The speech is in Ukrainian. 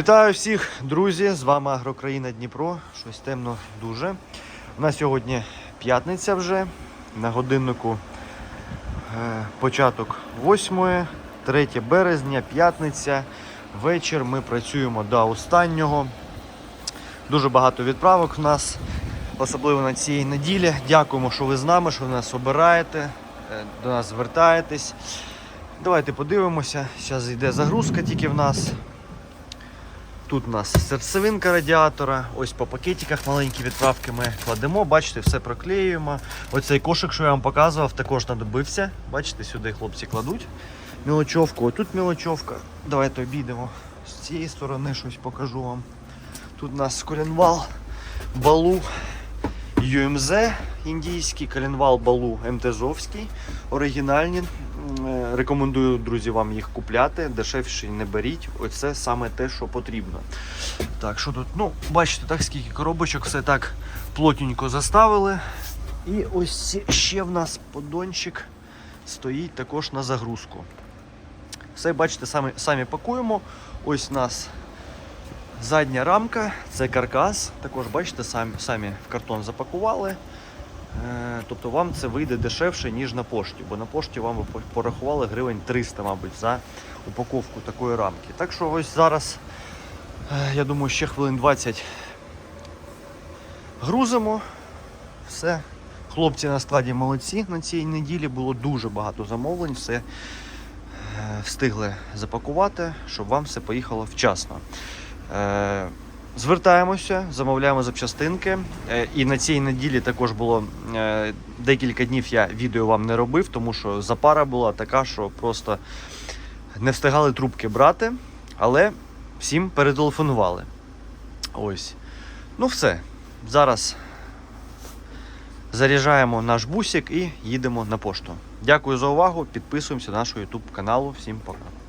Вітаю всіх, друзі! З вами Агрокраїна Дніпро. Щось темно дуже. У нас сьогодні п'ятниця вже. На годиннику е, початок 8, 3 березня, п'ятниця. Вечір ми працюємо до останнього. Дуже багато відправок в нас, особливо на цій неділі. Дякуємо, що ви з нами, що ви нас обираєте, е, до нас звертаєтесь. Давайте подивимося. Зараз йде загрузка тільки в нас. Тут у нас серцевинка радіатора. Ось по пакетиках маленькі відправки ми кладемо. Бачите, все проклеюємо. Оцей кошик, що я вам показував, також надобився. Бачите, сюди хлопці кладуть мілочовку. Отут мілочовка. Давайте обійдемо з цієї сторони, щось покажу вам. Тут у нас коленвал балу UMZ індійський, коленвал балу МТЗовський. Оригінальні. Е, Рекомендую, друзі, вам їх купляти. Дешевші не беріть. Оце саме те, що потрібно. Так, що тут? Ну, бачите, так скільки коробочок, все так плотненько заставили. І ось ще в нас подончик стоїть також на загрузку. Все, бачите, самі, самі пакуємо. Ось у нас задня рамка, це каркас. Також, бачите, самі, самі в картон запакували. Е, Тобто вам це вийде дешевше, ніж на пошті, бо на пошті вам порахували гривень 300, мабуть, за упаковку такої рамки. Так що ось зараз, е, я думаю, ще хвилин 20 грузимо. Все. Хлопці на складі молодці на цій неділі було дуже багато замовлень, все е, встигли запакувати, щоб вам все поїхало вчасно. Звертаємося, замовляємо запчастинки. Е, І на цій неділі також було е, декілька днів я відео вам не робив, тому що запара була така, що просто не встигали трубки брати, але всім перетелефонували. Ось. Ну все. Зараз заряджаємо наш бусик і їдемо на пошту. Дякую за увагу. Підписуємося на наш YouTube каналу. Всім пока.